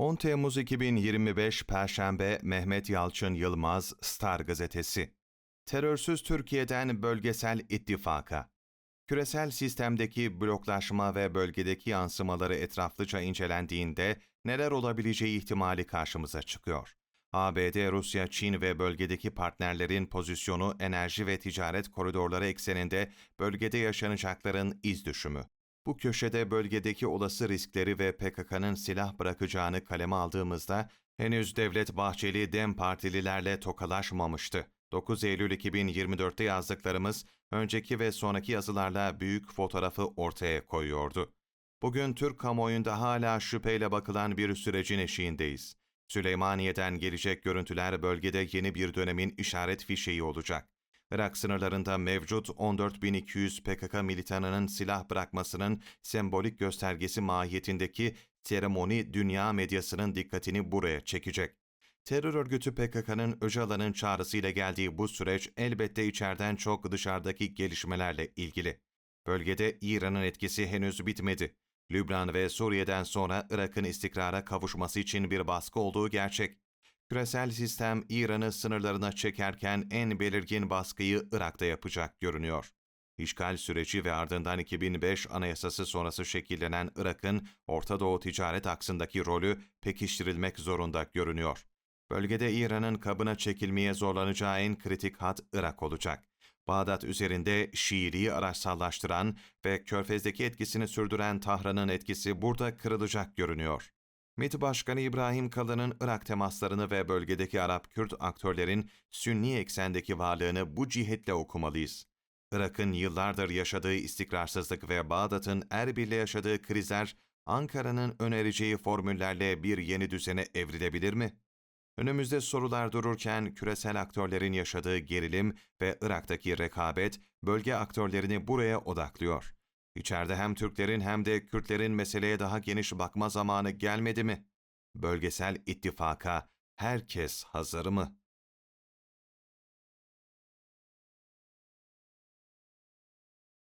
10 Temmuz 2025 Perşembe Mehmet Yalçın Yılmaz Star Gazetesi Terörsüz Türkiye'den Bölgesel İttifaka Küresel sistemdeki bloklaşma ve bölgedeki yansımaları etraflıca incelendiğinde neler olabileceği ihtimali karşımıza çıkıyor. ABD, Rusya, Çin ve bölgedeki partnerlerin pozisyonu enerji ve ticaret koridorları ekseninde bölgede yaşanacakların iz düşümü. Bu köşede bölgedeki olası riskleri ve PKK'nın silah bırakacağını kaleme aldığımızda henüz Devlet Bahçeli Dem Partililerle tokalaşmamıştı. 9 Eylül 2024'te yazdıklarımız önceki ve sonraki yazılarla büyük fotoğrafı ortaya koyuyordu. Bugün Türk kamuoyunda hala şüpheyle bakılan bir sürecin eşiğindeyiz. Süleymaniye'den gelecek görüntüler bölgede yeni bir dönemin işaret fişeği olacak. Irak sınırlarında mevcut 14.200 PKK militanının silah bırakmasının sembolik göstergesi mahiyetindeki seremoni dünya medyasının dikkatini buraya çekecek. Terör örgütü PKK'nın Öcalan'ın çağrısıyla geldiği bu süreç elbette içeriden çok dışarıdaki gelişmelerle ilgili. Bölgede İran'ın etkisi henüz bitmedi. Lübnan ve Suriye'den sonra Irak'ın istikrara kavuşması için bir baskı olduğu gerçek. Küresel sistem İran'ı sınırlarına çekerken en belirgin baskıyı Irak'ta yapacak görünüyor. İşgal süreci ve ardından 2005 Anayasası sonrası şekillenen Irak'ın Orta Doğu ticaret aksındaki rolü pekiştirilmek zorunda görünüyor. Bölgede İran'ın kabına çekilmeye zorlanacağı en kritik hat Irak olacak. Bağdat üzerinde Şiiliği araçsallaştıran ve Körfez'deki etkisini sürdüren Tahran'ın etkisi burada kırılacak görünüyor. MİT Başkanı İbrahim Kalın'ın Irak temaslarını ve bölgedeki Arap-Kürt aktörlerin Sünni eksendeki varlığını bu cihetle okumalıyız. Irak'ın yıllardır yaşadığı istikrarsızlık ve Bağdat'ın Erbil'le yaşadığı krizler Ankara'nın önereceği formüllerle bir yeni düzene evrilebilir mi? Önümüzde sorular dururken küresel aktörlerin yaşadığı gerilim ve Irak'taki rekabet bölge aktörlerini buraya odaklıyor. İçeride hem Türklerin hem de Kürtlerin meseleye daha geniş bakma zamanı gelmedi mi? Bölgesel ittifaka herkes hazır mı?